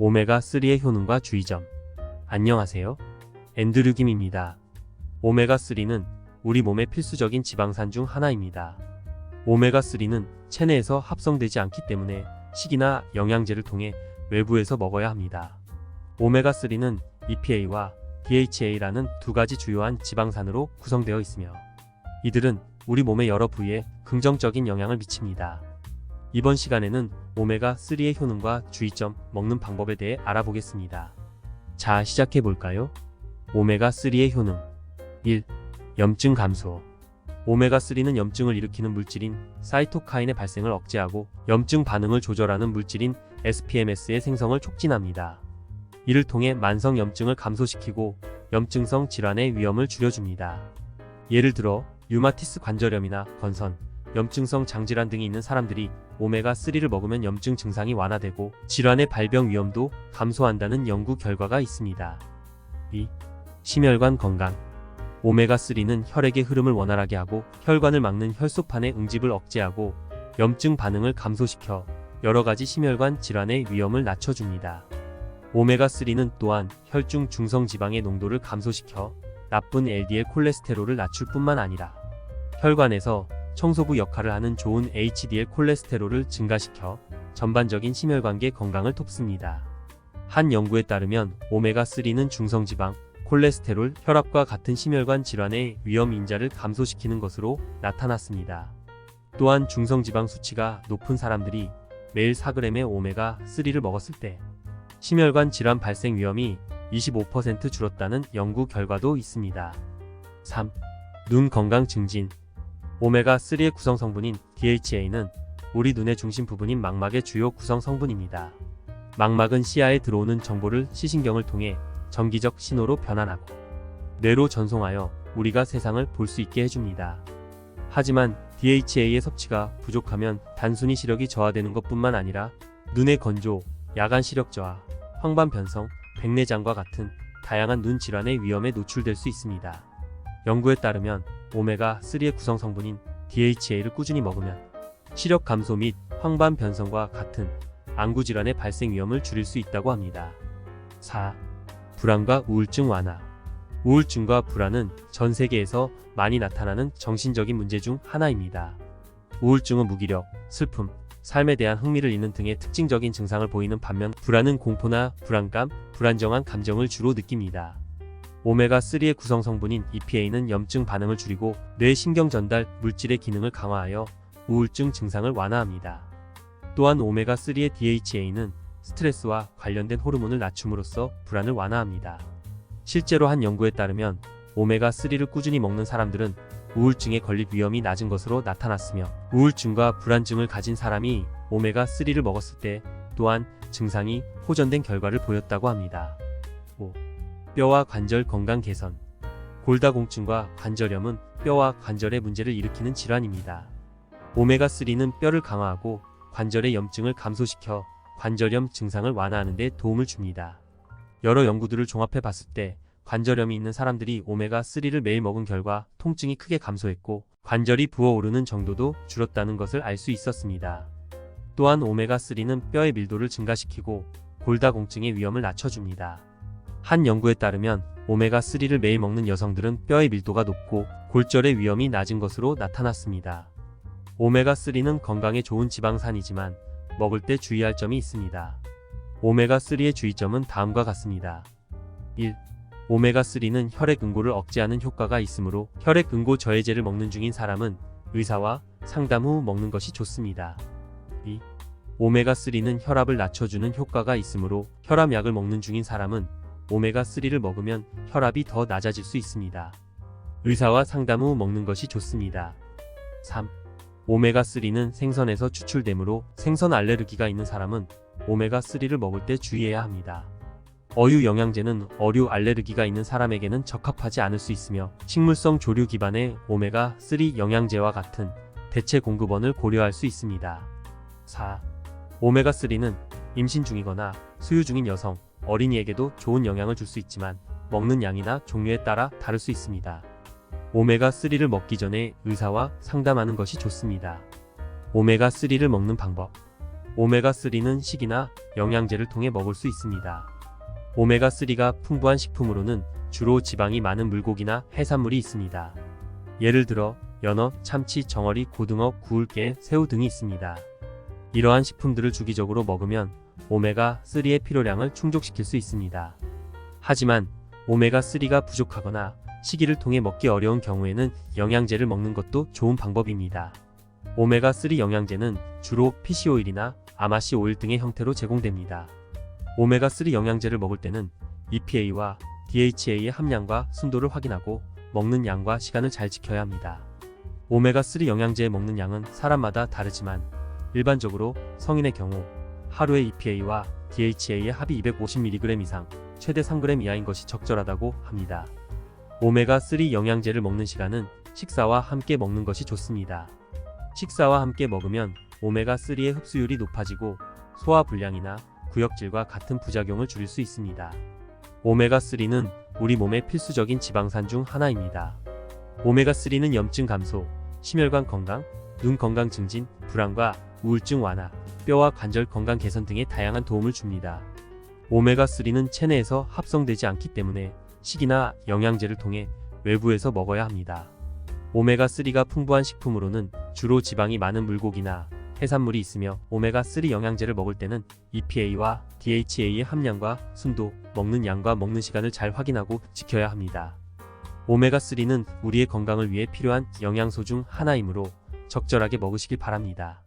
오메가3의 효능과 주의점. 안녕하세요. 앤드류 김입니다. 오메가3는 우리 몸의 필수적인 지방산 중 하나입니다. 오메가3는 체내에서 합성되지 않기 때문에 식이나 영양제를 통해 외부에서 먹어야 합니다. 오메가3는 EPA와 DHA라는 두 가지 주요한 지방산으로 구성되어 있으며 이들은 우리 몸의 여러 부위에 긍정적인 영향을 미칩니다. 이번 시간에는 오메가3의 효능과 주의점, 먹는 방법에 대해 알아보겠습니다. 자, 시작해 볼까요? 오메가3의 효능 1. 염증 감소 오메가3는 염증을 일으키는 물질인 사이토카인의 발생을 억제하고 염증 반응을 조절하는 물질인 SPMS의 생성을 촉진합니다. 이를 통해 만성 염증을 감소시키고 염증성 질환의 위험을 줄여줍니다. 예를 들어 류마티스 관절염이나 건선, 염증성 장질환 등이 있는 사람들이 오메가3를 먹으면 염증 증상이 완화되고 질환의 발병 위험도 감소한다는 연구 결과가 있습니다. 2. 심혈관 건강 오메가3는 혈액의 흐름을 원활하게 하고 혈관을 막는 혈소판의 응집을 억제하고 염증 반응을 감소시켜 여러 가지 심혈관 질환의 위험을 낮춰줍니다. 오메가3는 또한 혈중 중성 지방의 농도를 감소시켜 나쁜 LDL 콜레스테롤을 낮출 뿐만 아니라 혈관에서 청소부 역할을 하는 좋은 HDL 콜레스테롤을 증가시켜 전반적인 심혈관계 건강을 돕습니다. 한 연구에 따르면 오메가3는 중성지방, 콜레스테롤, 혈압과 같은 심혈관 질환의 위험 인자를 감소시키는 것으로 나타났습니다. 또한 중성지방 수치가 높은 사람들이 매일 4g의 오메가3를 먹었을 때 심혈관 질환 발생 위험이 25% 줄었다는 연구 결과도 있습니다. 3. 눈 건강 증진 오메가3의 구성 성분인 DHA는 우리 눈의 중심 부분인 망막의 주요 구성 성분입니다. 망막은 시야에 들어오는 정보를 시신경을 통해 전기적 신호로 변환하고 뇌로 전송하여 우리가 세상을 볼 수 있게 해줍니다. 하지만 DHA의 섭취가 부족하면 단순히 시력이 저하되는 것뿐만 아니라 눈의 건조, 야간 시력 저하, 황반 변성, 백내장과 같은 다양한 눈 질환의 위험에 노출될 수 있습니다. 연구에 따르면 오메가3의 구성 성분인 DHA를 꾸준히 먹으면 시력 감소 및 황반 변성과 같은 안구 질환의 발생 위험을 줄일 수 있다고 합니다. 4. 불안과 우울증 완화. 우울증과 불안은 전 세계에서 많이 나타나는 정신적인 문제 중 하나입니다. 우울증은 무기력, 슬픔, 삶에 대한 흥미를 잃는 등의 특징적인 증상을 보이는 반면 불안은 공포나 불안감, 불안정한 감정을 주로 느낍니다. 오메가3의 구성 성분인 EPA는 염증 반응을 줄이고 뇌 신경 전달 물질의 기능을 강화하여 우울증 증상을 완화합니다. 또한 오메가3의 DHA는 스트레스와 관련된 호르몬을 낮춤으로써 불안을 완화합니다. 실제로 한 연구에 따르면 오메가3를 꾸준히 먹는 사람들은 우울증에 걸릴 위험이 낮은 것으로 나타났으며 우울증과 불안증을 가진 사람이 오메가3를 먹었을 때 또한 증상이 호전된 결과를 보였다고 합니다. 5. 뼈와 관절 건강 개선 골다공증과 관절염은 뼈와 관절의 문제를 일으키는 질환입니다. 오메가3는 뼈를 강화하고 관절의 염증을 감소시켜 관절염 증상을 완화하는 데 도움을 줍니다. 여러 연구들을 종합해 봤을 때 관절염이 있는 사람들이 오메가3를 매일 먹은 결과 통증이 크게 감소했고 관절이 부어오르는 정도도 줄었다는 것을 알 수 있었습니다. 또한 오메가3는 뼈의 밀도를 증가시키고 골다공증의 위험을 낮춰줍니다. 한 연구에 따르면 오메가3를 매일 먹는 여성들은 뼈의 밀도가 높고 골절의 위험이 낮은 것으로 나타났습니다. 오메가3는 건강에 좋은 지방산이지만 먹을 때 주의할 점이 있습니다. 오메가3의 주의점은 다음과 같습니다. 1. 오메가3는 혈액 응고를 억제하는 효과가 있으므로 혈액 응고 저해제를 먹는 중인 사람은 의사와 상담 후 먹는 것이 좋습니다. 2. 오메가3는 혈압을 낮춰주는 효과가 있으므로 혈압약을 먹는 중인 사람은 오메가3를 먹으면 혈압이 더 낮아질 수 있습니다. 의사와 상담 후 먹는 것이 좋습니다. 3. 오메가3는 생선에서 추출되므로 생선 알레르기가 있는 사람은 오메가3를 먹을 때 주의해야 합니다. 어유 영양제는 어류 알레르기가 있는 사람에게는 적합하지 않을 수 있으며 식물성 조류 기반의 오메가3 영양제와 같은 대체 공급원을 고려할 수 있습니다. 4. 오메가3는 임신 중이거나 수유 중인 여성, 어린이에게도 좋은 영향을 줄 수 있지만 먹는 양이나 종류에 따라 다를 수 있습니다. 오메가3를 먹기 전에 의사와 상담하는 것이 좋습니다. 오메가3를 먹는 방법. 오메가3는 식이나 영양제를 통해 먹을 수 있습니다. 오메가3가 풍부한 식품으로는 주로 지방이 많은 물고기나 해산물이 있습니다. 예를 들어 연어, 참치, 정어리, 고등어, 구울깨, 새우 등이 있습니다. 이러한 식품들을 주기적으로 먹으면 오메가3의 필요량을 충족시킬 수 있습니다. 하지만 오메가3가 부족하거나 시기를 통해 먹기 어려운 경우에는 영양제를 먹는 것도 좋은 방법입니다. 오메가3 영양제는 주로 피시 오일이나 아마시 오일 등의 형태로 제공됩니다. 오메가3 영양제를 먹을 때는 EPA와 DHA의 함량과 순도를 확인하고 먹는 양과 시간을 잘 지켜야 합니다. 오메가3 영양제 먹는 양은 사람마다 다르지만 일반적으로 성인의 경우 하루에 EPA와 DHA의 합이 250mg 이상, 최대 3g 이하인 것이 적절하다고 합니다. 오메가3 영양제를 먹는 시간은 식사와 함께 먹는 것이 좋습니다. 식사와 함께 먹으면 오메가3의 흡수율이 높아지고 소화 불량이나 구역질과 같은 부작용을 줄일 수 있습니다. 오메가3는 우리 몸의 필수적인 지방산 중 하나입니다. 오메가3는 염증 감소, 심혈관 건강, 눈 건강 증진, 불안과 우울증 완화, 뼈와 관절 건강 개선 등의 다양한 도움을 줍니다. 오메가3는 체내에서 합성되지 않기 때문에 식이나 영양제를 통해 외부에서 먹어야 합니다. 오메가3가 풍부한 식품으로는 주로 지방이 많은 물고기나 해산물이 있으며 오메가3 영양제를 먹을 때는 EPA와 DHA의 함량과 순도, 먹는 양과 먹는 시간을 잘 확인하고 지켜야 합니다. 오메가3는 우리의 건강을 위해 필요한 영양소 중 하나이므로 적절하게 먹으시길 바랍니다.